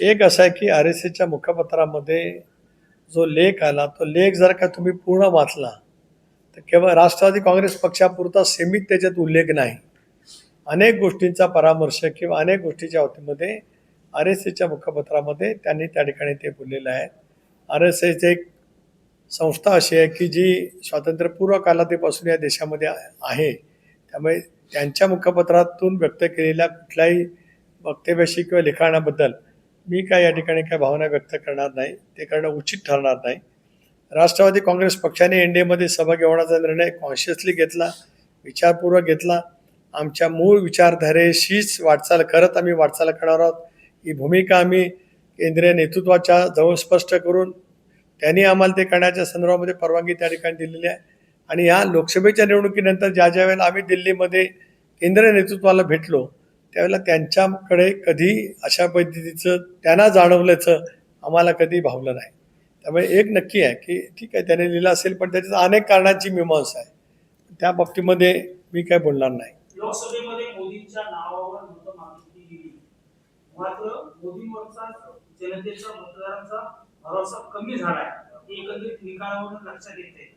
एक असं आहे की आर एस एसच्या मुखपत्रामध्ये जो लेख आला तो लेख जर का तुम्ही पूर्ण वाचला तर केवळ राष्ट्रवादी काँग्रेस पक्षापुरता सीमित त्याच्यात उल्लेख नाही. अनेक गोष्टींचा परामर्श किंवा अनेक गोष्टीच्या बाबतीमध्ये आर एस एसच्या मुखपत्रामध्ये त्यांनी त्या ठिकाणी ते बोललेलं आहे. आर एस एस एक संस्था अशी आहे की जी स्वातंत्र्यपूर्व कालातीपासून या देशामध्ये आहे. त्यामुळे त्यांच्या मुखपत्रातून व्यक्त केलेल्या कुठल्याही वक्तव्याशी किंवा लिखाणाबद्दल मी काय या ठिकाणी काय भावना व्यक्त करणार नाही ते करणं उचित ठरणार नाही. राष्ट्रवादी काँग्रेस पक्षाने एन डी एमध्ये सहभागी होण्याचा निर्णय कॉन्शियसली घेतला विचारपूर्वक घेतला. आमच्या मूळ विचारधारेशीच वाटचाल करत आम्ही वाटचाल करणार आहोत. ही भूमिका आम्ही केंद्रीय नेतृत्वाच्या जवळ स्पष्ट करून त्यांनी आम्हाला ते करण्याच्या संदर्भामध्ये परवानगी त्या ठिकाणी दिलेली आहे. आणि या लोकसभेच्या निवडणुकीनंतर ज्या ज्या वेळेला आम्ही दिल्लीमध्ये केंद्रीय नेतृत्वाला भेटलो त्यावेळेला त्यांच्याकडे कधी अशा पद्धतीचं त्यांना जाणवल्याचं आम्हाला कधी भावलं नाही. त्यामुळे एक नक्की आहे की ठीक आहे त्याने लिहिलं असेल पण त्याच्यात अनेक कारणांची मीमांसा आहे. त्या बाबतीमध्ये मी काय बोलणार नाही. लोकसभेमध्ये मोदींच्या नावावर मागितली गेली. मात्र मोदींवरचा जनतेचा मतदारांचा भरोसा कमी झाला एकंदरीत निकालावरून लक्षात येते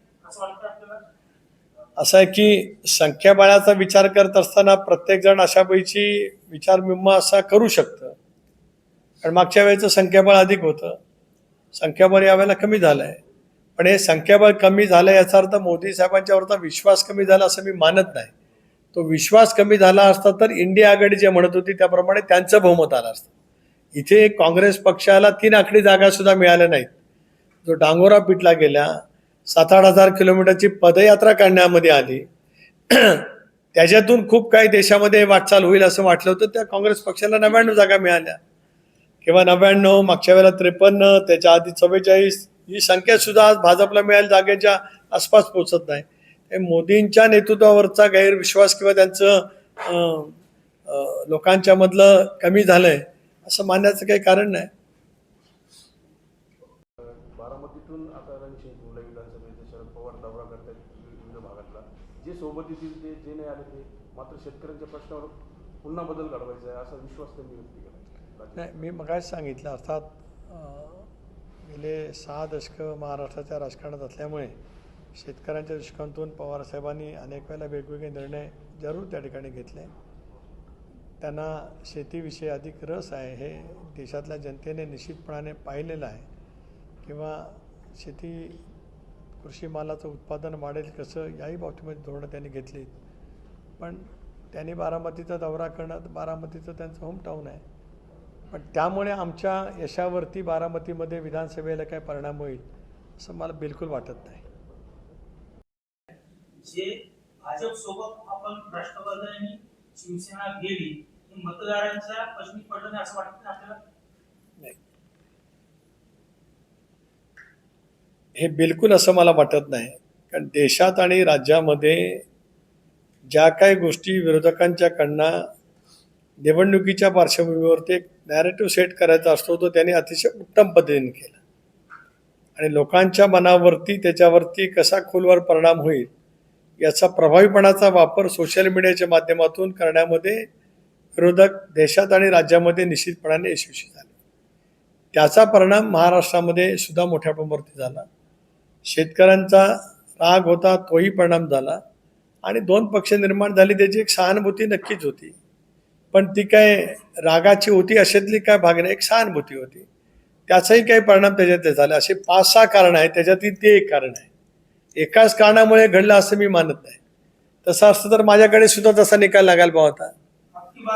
असं आहे की संख्याबळाचा विचार करत असताना प्रत्येकजण अशा पैकी विचार असा करू शकतं. कारण मागच्या वेळेचं संख्याबळ अधिक होतं. संख्याबळ यावेळेला कमी झालं आहे पण हे संख्याबळ कमी झालं याचा अर्थ मोदी साहेबांच्यावरचा विश्वास कमी झाला असं मी मानत नाही. तो विश्वास कमी झाला असता तर इंडिया आघाडी जे म्हणत होती त्याप्रमाणे त्यांचं बहुमत आलं असतं. इथे काँग्रेस पक्षाला तीन आकडी जागा सुद्धा मिळाल्या नाहीत. जो डांगोरा पिटला गेला सात आठ हजार किलोमीटरची पदयात्रा काढण्यामध्ये आली. त्याच्यातून खूप काही देशामध्ये वाटचाल होईल असं वाटलं होतं. त्या काँग्रेस पक्षाला नव्याण्णव जागा मिळाल्या. किंवा नव्याण्णव मागच्या वेळेला त्रेपन्न त्याच्या आधी चव्वेचाळीस ही संख्या सुद्धा आज भाजपला मिळाल जागेच्या आसपास पोचत नाही. हे मोदींच्या नेतृत्वावरचा गैरविश्वास किंवा त्यांचं लोकांच्यामधलं कमी लोकांच्या मधलं कमी झालंय असं मानण्याचं काही कारण नाही. आता मुलं विधानसभेचे शरद पवार दौरा करतात विविध भागातला. जे सोबत येतील ते जे नाही आले ते मात्र शेतकऱ्यांच्या प्रश्नावर पुन्हा बदल घडवायचा आहे असा विश्वास त्यांनी व्यक्त केला नाही मी मगाच सांगितलं अर्थात गेले सहा दशकं महाराष्ट्राच्या राजकारणात असल्यामुळे शेतकऱ्यांच्या दृष्टिकोनातून पवारसाहेबांनी अनेक वेळेला वेगवेगळे निर्णय जरूर त्या ठिकाणी घेतले. त्यांना शेतीविषयी अधिक रस आहे हे देशातल्या जनतेने निश्चितपणाने पाहिलेलं आहे. किंवा शेती कृषी मालाचं उत्पादन वाढेल कसं याही बाबतीमध्ये धोरणं त्यांनी घेतली पण त्यांनी बारामतीचा दौरा करणं बारामतीचं त्यांचं होमटाऊन आहे. पण त्यामुळे आमच्या यशावरती बारामतीमध्ये विधानसभेला काय परिणाम होईल असं मला बिलकुल वाटत नाही. जे भाजप सोबत आपण राष्ट्रवादी आणि शिवसेना गेली मतदारांच्या प्रश्नी पडलं नाही असं वाटतं आपल्याला? हे बिलकुल असं मला वाटत नाही. कारण देशात आणि राज्यामध्ये ज्या काही गोष्टी विरोधकांच्याकडनं निवडणुकीच्या पार्श्वभूमीवरती एक नॅरेटिव्ह सेट करायचा असतो तो त्यांनी अतिशय उत्तम पद्धतीने केला. आणि लोकांच्या मनावरती त्याच्यावरती कसा खोलवर परिणाम होईल याचा प्रभावीपणाचा वापर सोशल मीडियाच्या माध्यमातून करण्यामध्ये विरोधक देशात आणि राज्यामध्ये निश्चितपणाने यशस्वी झाले. त्याचा परिणाम महाराष्ट्रामध्ये सुद्धा मोठ्या प्रमाणावरती झाला. शेतकऱ्यांचा राग होता तोही परिणाम झाला. आणि दोन पक्ष निर्माण झाली त्याची एक सहानुभूती नक्कीच होती. पण ती काय रागाची होती अशातली काय भाग नाही एक सहानुभूती होती. त्याचाही काही परिणाम त्याच्यात झाला. असे पाच सहा कारण आहेत त्याच्यातील ते एक कारण आहे. एकाच कारणामुळे घडलं असं मी मानत नाही. तसं असतं तर माझ्याकडे सुद्धा तसा निकाल लागायला पाहा होता.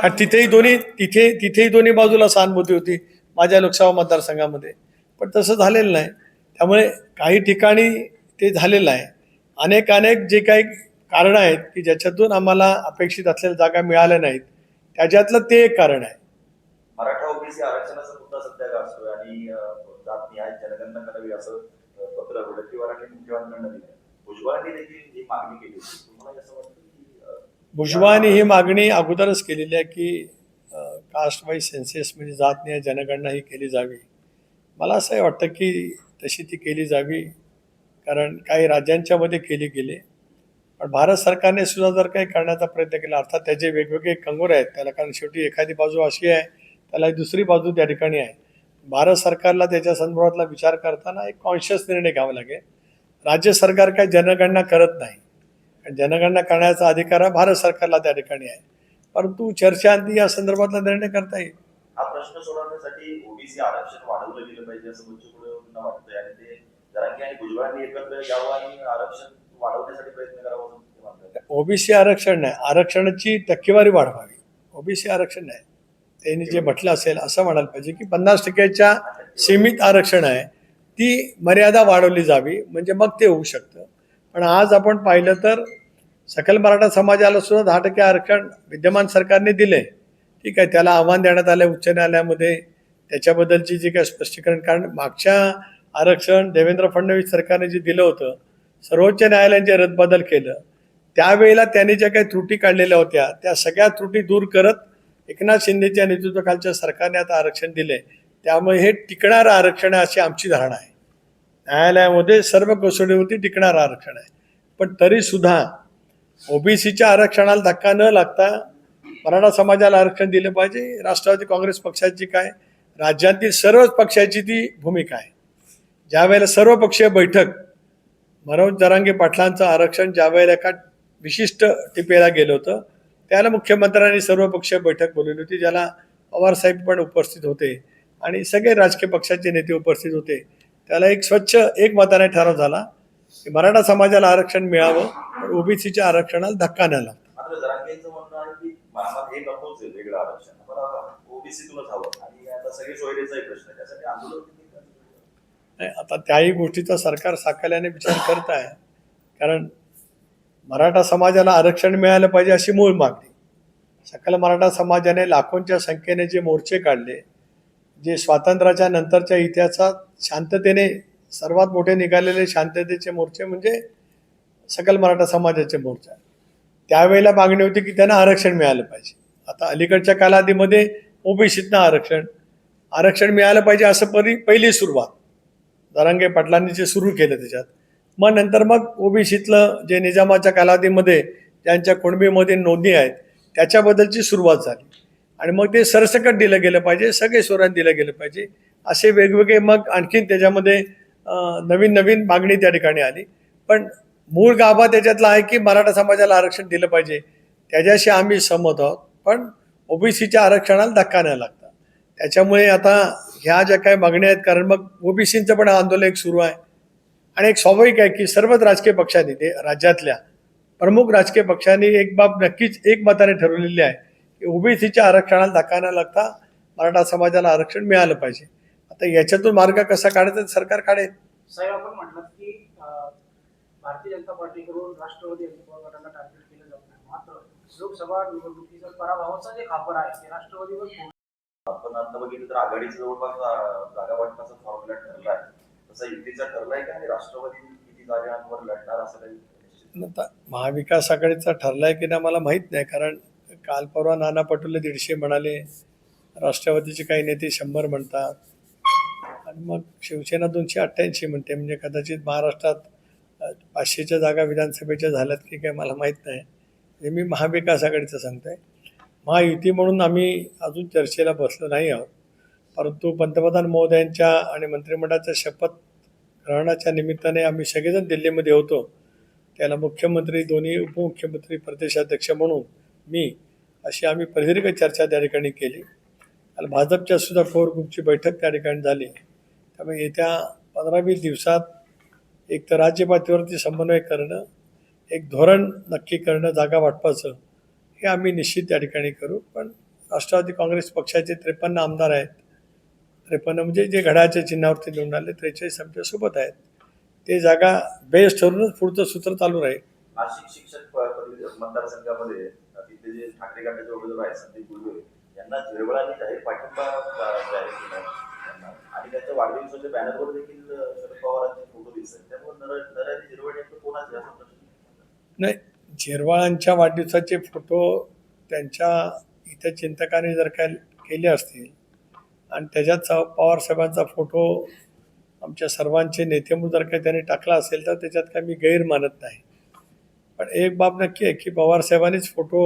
कारण तिथेही दोन्ही तिथे तिथेही दोन्ही बाजूला सहानुभूती होती माझ्या लोकसभा मतदारसंघामध्ये. पण तसं झालेलं नाही. त्यामुळे काही ठिकाणी ते झालेलं आहे. अनेक अनेक जे काही कारणं आहेत की ज्याच्यातून आम्हाला अपेक्षित असलेल्या जागा मिळाल्या नाहीत. त्याच्यातलं ते एक कारण आहे. मराठा ओबीसी आरक्षणाचा मुद्दा सध्या गाजतोय आणि जात न्याय जनगणना करावी असं पत्र वडट्टीवारांनी मुख्यमंत्र्यांना दिलं भुजबळांनी देखील ही मागणी केली होती. तुम्हाला असं वाटतं की भुजबळांनी ही मागणी अगोदरच केलेली आहे की कास्ट वाईज सेन्सेस म्हणजे जातनीय जनगणना ही केली जावी. मला असंही वाटतं की तशी ती केली जावी कारण काही राज्यांच्यामध्ये केली गेली. पण भारत सरकारने सुद्धा जर काही करण्याचा प्रयत्न केला अर्थात त्याचे वेगवेगळे कंगोरे आहेत त्याला कारण शेवटी एखादी बाजू अशी आहे त्याला दुसरी बाजू त्या ठिकाणी आहे. भारत सरकारला त्याच्या संदर्भातला विचार करताना एक कॉन्शियस निर्णय घ्यावा लागेल. राज्य सरकार काही जनगणना करत नाही. कारण जनगणना करण्याचा अधिकार हा भारत सरकारला त्या ठिकाणी आहे. परंतु चर्चा या संदर्भातला निर्णय करता येईल. हा प्रश्न सोडवण्यासाठी ओबीसी आरक्षण वाढवलं गेलं पाहिजे असं बच्चूकडूंना वाटतंय. आणि ते जरांगे आणि भुजबळांनी एकत्र यावं आणि आरक्षण वाढवण्यासाठी प्रयत्न करावा ओबीसी आरक्षण नाही. आरक्षणाची टक्केवारी वाढवावी. ओबीसी आरक्षण नाही. त्यांनी जे म्हटलं असेल असं म्हणायला पाहिजे की पन्नास टक्क्याच्या सीमित आरक्षण आहे. ती मर्यादा वाढवली जावी. म्हणजे मग ते होऊ शकतं. पण आज आपण पाहिलं तर सकल मराठा समाजाला सुद्धा दहा टक्के आरक्षण विद्यमान सरकारने दिले ठीक आहे त्याला आव्हान देण्यात आलं उच्च न्यायालयामध्ये. त्याच्याबद्दलची जी काय स्पष्टीकरण कारण मागच्या आरक्षण देवेंद्र फडणवीस सरकारने जे दिलं होतं सर्वोच्च न्यायालयाने जे रद्दबदल केलं त्यावेळेला त्यांनी ज्या काही त्रुटी काढलेल्या होत्या त्या सगळ्या त्रुटी दूर करत एकनाथ शिंदेच्या नेतृत्वाखालच्या सरकारने आता आरक्षण दिले त्यामुळे हे टिकणारं आरक्षण आहे अशी आमची धारणा आहे. न्यायालयामध्ये सर्व कसोटीवरती टिकणारं आरक्षण आहे. पण तरीसुद्धा ओबीसीच्या आरक्षणाला धक्का न लागता मराठा समाजाला आरक्षण दिलं पाहिजे. राष्ट्रवादी काँग्रेस पक्षाची काय? राज्यातील सर्वच पक्षाची ती भूमिका आहे. ज्यावेळेला सर्व सर्वपक्षीय बैठक मनोज जरांगे पाटलांचं आरक्षण ज्यावेळेला एका विशिष्ट टिपेला गेलं होतं त्याला मुख्यमंत्र्यांनी सर्वपक्षीय बैठक बोलवली होती ज्याला पवारसाहेब पण उपस्थित होते आणि सगळे राजकीय पक्षाचे नेते उपस्थित होते. त्याला एक स्वच्छ एक मताने ठराव झाला की मराठा समाजाला आरक्षण मिळावं पण ओबीसीच्या आरक्षणाला धक्का न्याला आम्हाला हे नकोच आहे वेगळं आरक्षण ओबीसीतूनच हवं आणि आता सगळे सोयरेचाही प्रश्न त्यासाठी आंदोलन नाही आता त्याही गोष्टीचा सरकार साकल्याने विचार करत आहे कारण मराठा समाजाला आरक्षण मिळालं पाहिजे अशी मूळ मागणी. सकल मराठा समाजाने लाखोंच्या संख्येने जे मोर्चे काढले जे स्वातंत्र्याच्या नंतरच्या इतिहासात शांततेने सर्वात मोठे निघालेले शांततेचे मोर्चे म्हणजे सकल मराठा समाजाचे मोर्चा त्यावेळेला मागणी होती की त्यांना आरक्षण मिळालं पाहिजे. आता अलीकडच्या कालावधीमध्ये ओबीसीतनं आरक्षण आरक्षण मिळालं पाहिजे असं परी पहिली सुरुवात. दरांगे पाटलांनी जे सुरू केलं त्याच्यात. मग नंतर मग ओबीसीतलं जे निजामाच्या कालावधीमध्ये ज्यांच्या कुणबीमध्ये नोंदी आहेत त्याच्याबद्दलची सुरुवात झाली. आणि मग ते सरसकट दिलं गेलं पाहिजे सगळे स्वरात दिलं गेलं पाहिजे असे वेगवेगळे मग आणखीन त्याच्यामध्ये नवीन नवीन मागणी त्या ठिकाणी आली. पण मूळ गाभा त्याच्यातला आहे की मराठा समाजाला आरक्षण दिलं पाहिजे. त्याच्याशी आम्ही सहमत आहोत पण ओबीसीच्या आरक्षणाला धक्का नाही लागता. त्याच्यामुळे आता ह्या ज्या काही मागण्या आहेत कारण मग ओबीसींचं पण आंदोलन एक सुरू आहे. आणि एक स्वाभाविक आहे की सर्वच राजकीय पक्षांनी ते राज्यातल्या प्रमुख राजकीय पक्षांनी एक बाब नक्कीच एक मताने ठरवलेली आहे की ओबीसीच्या आरक्षणाला धक्का न लागता मराठा समाजाला आरक्षण मिळालं पाहिजे. आता याच्यातून मार्ग कसा काढायचा सरकार काढेल साहेब आपण म्हटलं की अं, भारतीय जनता पार्टीकडून राष्ट्रवादी अजित गटाला टार्गेट केलं जात नाही. मात्र लोकसभा निवडणुकीचा पराभवाचा जे खापर आहे ते राष्ट्रवादीवर. आपण आता बघितलं तर आघाडीचं जवळपास जागा वाटपाचा फॉर्म्युला ठरला आहे. तसा युतीचा ठरलाय का? आणि राष्ट्रवादी किती जागांवर लढणार असं काही महाविकास आघाडीचा ठरलाय की नाही मला माहीत नाही. कारण काल परवा नाना पटोले दीडशे म्हणाले राष्ट्रवादीचे काही नेते शंभर म्हणतात. आणि मग शिवसेना दोनशे अठ्ठ्याऐंशी म्हणते. म्हणजे कदाचित महाराष्ट्रात पाचशेच्या जागा विधानसभेच्या झाल्यात की काय मला माहीत नाही. हे मी महाविकास आघाडीचं सांगतोय. महायुती म्हणून आम्ही अजून चर्चेला बसलो नाही आहोत. परंतु पंतप्रधान महोदयांच्या आणि मंत्रिमंडळाच्या शपथ ग्रहणाच्या निमित्ताने आम्ही सगळेजण दिल्लीमध्ये होतो. त्याला मुख्यमंत्री दोन्ही उपमुख्यमंत्री प्रदेशाध्यक्ष म्हणून मी अशी आम्ही प्रदीर्घ चर्चा त्या ठिकाणी केली. आणि भाजपच्या सुद्धा कोर ग्रुपची बैठक त्या ठिकाणी झाली. त्यामुळे येत्या पंधरा वीस दिवसात एक तर राज्य पातळीवरती समन्वय करणं एक धोरण नक्की करणं जागा वाटपाचं हे आम्ही निश्चित त्या ठिकाणी करू. पण राष्ट्रवादी काँग्रेस पक्षाचे त्रेपन्न आमदार आहेत. त्रेपन्न म्हणजे जे घड्याच्या चिन्हावरती निवडून आले त्रेचाळीस आमच्यासोबत आहेत. ते जागा बेस ठरूनच पुढचं सूत्र चालू राहील. नाशिक शिक्षक मतदारसंघामध्ये जे ठाकरे गटाचे उमेदवार आहेत संदीप यांना जाहीर पाठिंबा जाहीर केला आणि त्यांच्या वाढदिवसाच्या बॅनरवर देखील शरद पवारांचे फोटो दिसत त्यामुळे नर झिरवळ नेमकं कोणाचे असा प्रश्न नाही झिरवाळांच्या वाढदिवसाचे फोटो त्यांच्या इथे चिंतकाने जर काय केले असतील आणि त्याच्यात पवार साहेबांचा फोटो आमच्या सर्वांचे नेते म्हणून जर काही त्यांनी टाकला असेल तर त्याच्यात काय मी गैर मानत नाही. पण एक बाब नक्की आहे की पवारसाहेबांनीच फोटो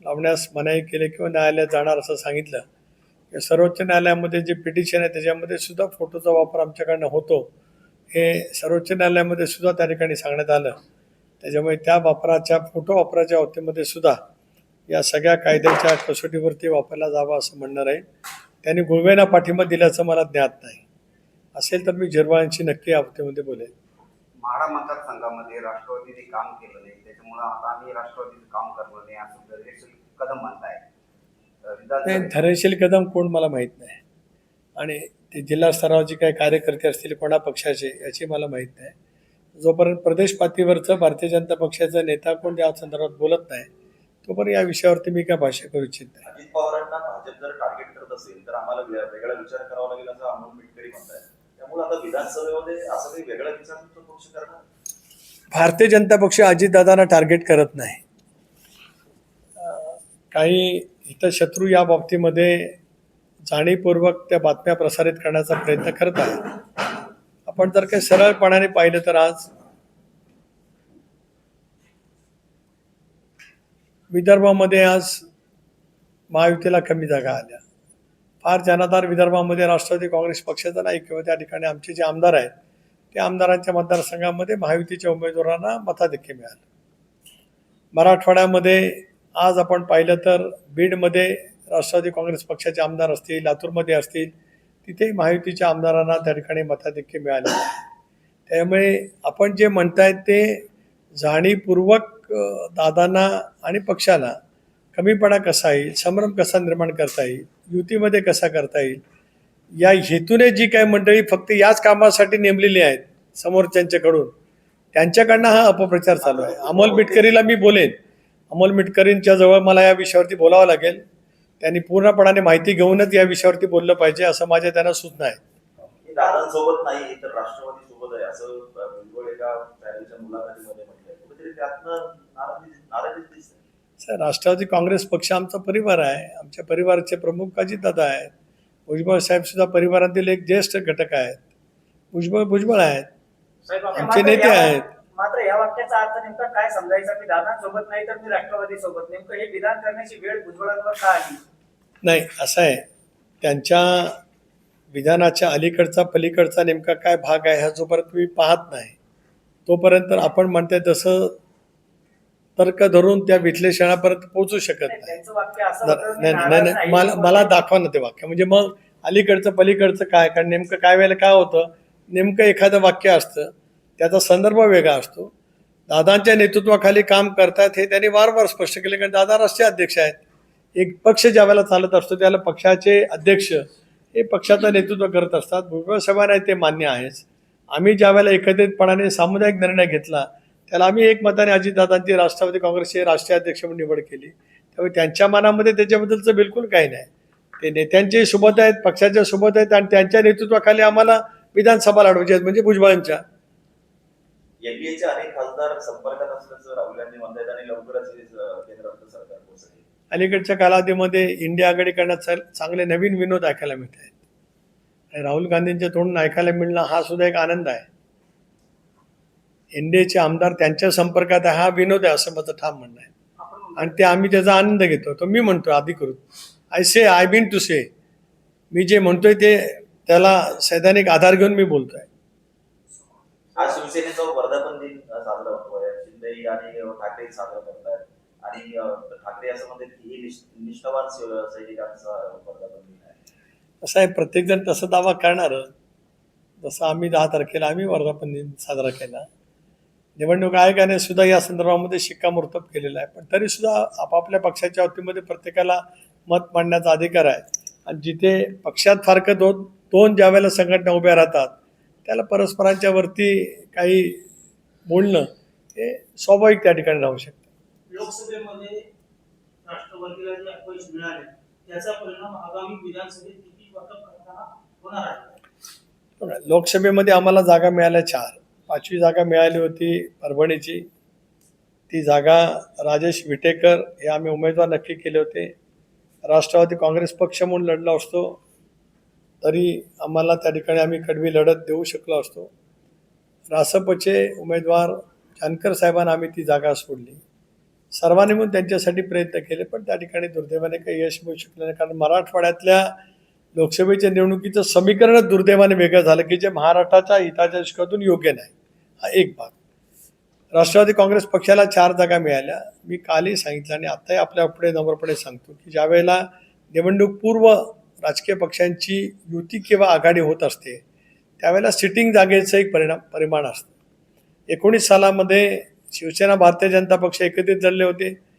लावण्यास मनाई केली किंवा न्यायालयात जाणार असं सांगितलं सर्वोच्च न्यायालयामध्ये जे पिटिशन आहे त्याच्यामध्ये सुद्धा फोटोचा वापर आमच्याकडनं होतो. हे सर्वोच्च न्यायालयामध्ये सुद्धा त्या ठिकाणी सांगण्यात आलं. त्याच्यामुळे त्या वापराच्या फोटो वापराच्या बाबतीमध्ये सुद्धा या सगळ्या कायद्याच्या कसोटीवरती वापरला जावा असं म्हणणं राहील. त्यांनी गुळवेना पाठिंबा दिल्याचं मला ज्ञात नाही. असेल तर मी झिरवाळांशी नक्की या बाबतीमध्ये बोलेन. माढा मतदारसंघामध्ये राष्ट्रवादीने काम केलं नाही. त्याच्यामुळं आता आम्ही राष्ट्रवादीचं काम करणार नाही असं कदम म्हणताय नाही धैर्यशील कदम कोण मला माहीत नाही. आणि ते जिल्हा स्तरावर जे काही कार्यकर्ते असतील कोणा पक्षाचे याची मला माहीत नाही. जोपर्यंत प्रदेश पातळीवरचं भारतीय जनता पक्षाचा नेता कोण या संदर्भात बोलत नाही तोपर्यंत या विषयावरती मी काय भाष्य करू इच्छित नाही. अजित पवारांना भाजप जर टार्गेट करत असेल तर आम्हाला वेगळा विचार करावा लागेल असं अमोल मिटकरी म्हणताय त्यामुळे आता विधानसभेमध्ये असं काही वेगळा विचार पक्ष करणार? भारतीय जनता पक्ष अजितदादांना टार्गेट करत नाही. काही हितशत्रू या बाबतीमध्ये जाणीवपूर्वक त्या बातम्या प्रसारित करण्याचा प्रयत्न करत आहे आपण जर काही सरळपणाने पाहिलं तर आज विदर्भामध्ये आज महायुतीला कमी जागा आल्या. फार जनाधार विदर्भामध्ये राष्ट्रवादी काँग्रेस पक्षाचा नाही किंवा त्या ठिकाणी आमचे जे आमदार आहेत त्या आमदारांच्या मतदारसंघामध्ये महायुतीच्या उमेदवारांना मताधिक्य मिळालं. मराठवाड्यामध्ये आज आपण पाहिलं तर बीडमध्ये राष्ट्रवादी काँग्रेस पक्षाचे आमदार असतील लातूरमध्ये असतील तिथे महायुतीच्या आमदारांना त्या ठिकाणी मताधिक्य मिळाले. त्यामुळे आपण जे म्हणतायत ते जाणीवपूर्वक दादांना आणि पक्षाला कमीपणा कसा येईल संभ्रम कसा निर्माण करता येईल युतीमध्ये कसा करता येईल या हेतूने जी काही मंडळी फक्त याच कामासाठी नेमलेली आहेत समोरच्यांच्याकडून त्यांच्याकडनं हा अपप्रचार चालू आहे. अमोल बिटकरीला मी बोलेन. अमोल मिटकरींच्या जवळ मला या विषयावरती बोलावं लागेल. त्यांनी पूर्णपणाने माहिती घेऊनच या विषयावरती बोललं पाहिजे असं माझ्या त्यांना सूचना आहे. हे दादांसोबत नाही तर राष्ट्रवादी सोबत आहे असं एका मुलाखतीमध्ये राष्ट्रवादी काँग्रेस पक्ष आमचा परिवार आहे. आमच्या परिवाराचे प्रमुख अजितदादा आहेत. भुजबळ साहेब सुद्धा परिवारातील एक ज्येष्ठ घटक आहेत. भुजबळ भुजबळ आहेत. आमचे नेते आहेत. मात्र या वाक्याचा अर्थ नेमका काय समजायचा मी दादांसोबत नाही तर मी राष्ट्रवादी सोबत. नेमकं हे विधान करण्याची वेळ भुजबळांवर का आली? नाही असं आहे. त्यांच्या विधानाच्या अलीकडचा पलीकडचा नेमका काय भाग आहे हा जोपर्यंत तुम्ही पाहत नाही. तोपर्यंत आपण म्हणताय तसं तर्क धरून त्या विश्लेषणापर्यंत पोहोचू शकत नाही, नाही. मी नाही. मला मला दाखवा ना ते वाक्य. म्हणजे मग अलीकडचं पलीकडचं काय? कारण नेमकं काय वेळेला काय होतं? नेमकं एखादं वाक्य असतं. त्याचा संदर्भ वेगळा असतो. दादांच्या नेतृत्वाखाली काम करतात हे त्यांनी वारंवार स्पष्ट केले कारण दादा राष्ट्रीय अध्यक्ष आहेत. एक पक्ष ज्या वेळेला चालत असतो त्याला पक्षाचे अध्यक्ष हे पक्षाचं नेतृत्व करत असतात. भुजबळ साहेबांना ते मान्य आहेच. आम्ही ज्या वेळेला एकत्रितपणाने सामुदायिक निर्णय घेतला त्याला आम्ही एकमताने अजितदादांची राष्ट्रवादी काँग्रेसचे राष्ट्रीय अध्यक्ष म्हणून निवड केली. त्यामुळे त्यांच्या मनामध्ये त्याच्याबद्दलचं बिलकुल काही नाही. ते नेत्यांचे सोबत आहेत पक्षाच्या सोबत आहेत आणि त्यांच्या नेतृत्वाखाली आम्हाला विधानसभा लढवायची आहेत म्हणजे भुजबळांच्या. एनडीएचे अनेक खासदार संपर्कात असल्याचं राहुल गांधी म्हणतात आणि लवकरच हे केंद्रातलं सरकार पोहोचले. अलीकडच्या कालावधीमध्ये इंडिया आघाडी करण्यात चांगले नवीन विनोद ऐकायला मिळत आहेत आणि राहुल गांधींच्या तोंडून ऐकायला मिळणं हा सुद्धा एक आनंद आहे. एनडीएचे आमदार त्यांच्या संपर्कात आहे हा विनोद आहे असं माझं ठाम म्हणणं आहे. आणि ते आम्ही त्याचा आनंद घेतो. तो मी म्हणतो अधिकृत I say I been to say मी जे म्हणतोय ते त्याला सैद्धानिक आधार घेऊन मी बोलतोय. आज शिवसेनेचा वर्धापन दिन साजरा होतोय शिंदे आणि ठाकरे साजरा करतात आणि ठाकरे असं म्हणतात की हे निष्ठावान सैनिकांचा वर्धापन दिन आहे. असं आहे प्रत्येकजण तसा दावा करणार. जसं आम्ही दहा तारखेला आम्ही वर्धापन दिन साजरा केला. निवडणूक आयोगाने सुद्धा या संदर्भामध्ये शिक्कामोर्तब केलेला आहे. पण तरी सुद्धा आपापल्या पक्षाच्या वतीमध्ये प्रत्येकाला मत मांडण्याचा अधिकार आहे. आणि जिथे पक्षात फारकत होत दोन ज्या वेळेला संघटना उभ्या राहतात त्याला परस्परांच्या वरती काही बोलणं हे स्वाभाविक त्या ठिकाणी राहू शकतं. लोकसभेमध्ये राष्ट्रवादीला जे अपयश मिळाले त्याचा परिणाम आगामी विधानसभेत किती वाटप करताना होणार आहे? लोकसभेमध्ये आम्हाला जागा मिळाल्या चार. पाचवी जागा मिळाली होती परभणीची. ती जागा राजेश विटेकर हे आम्ही उमेदवार नक्की केले होते. राष्ट्रवादी काँग्रेस पक्ष म्हणून लढलो असतो. तरी आम्हाला त्या ठिकाणी आम्ही कडवी लढत देऊ शकलो असतो. रासपचे उमेदवार जानकर साहेबांना आम्ही ती जागा सोडली. सर्वांनी म्हणून त्यांच्यासाठी प्रयत्न केले पण त्या ठिकाणी दुर्दैवाने काही यश मिळू शकलं नाही. कारण मराठवाड्यातल्या लोकसभेच्या निवडणुकीचं समीकरणच दुर्दैवाने वेगळं झालं की जे महाराष्ट्राच्या हिताच्या दृष्टीतून योग्य नाही. हा एक भाग. राष्ट्रवादी काँग्रेस पक्षाला चार जागा मिळाल्या. मी कालही सांगितलं आणि आत्ताही आपल्या पुढे नम्रपणे सांगतो की ज्यावेळेला निवडणूक पूर्व राजकीय पक्षांची युती किंवा आघाडी होत असते त्यावेळेला सिटिंग जागेचं एक परिणाम परिमाण असतं. एकोणीस सालामध्ये शिवसेना भारतीय जनता पक्ष एकत्रित झाले होते.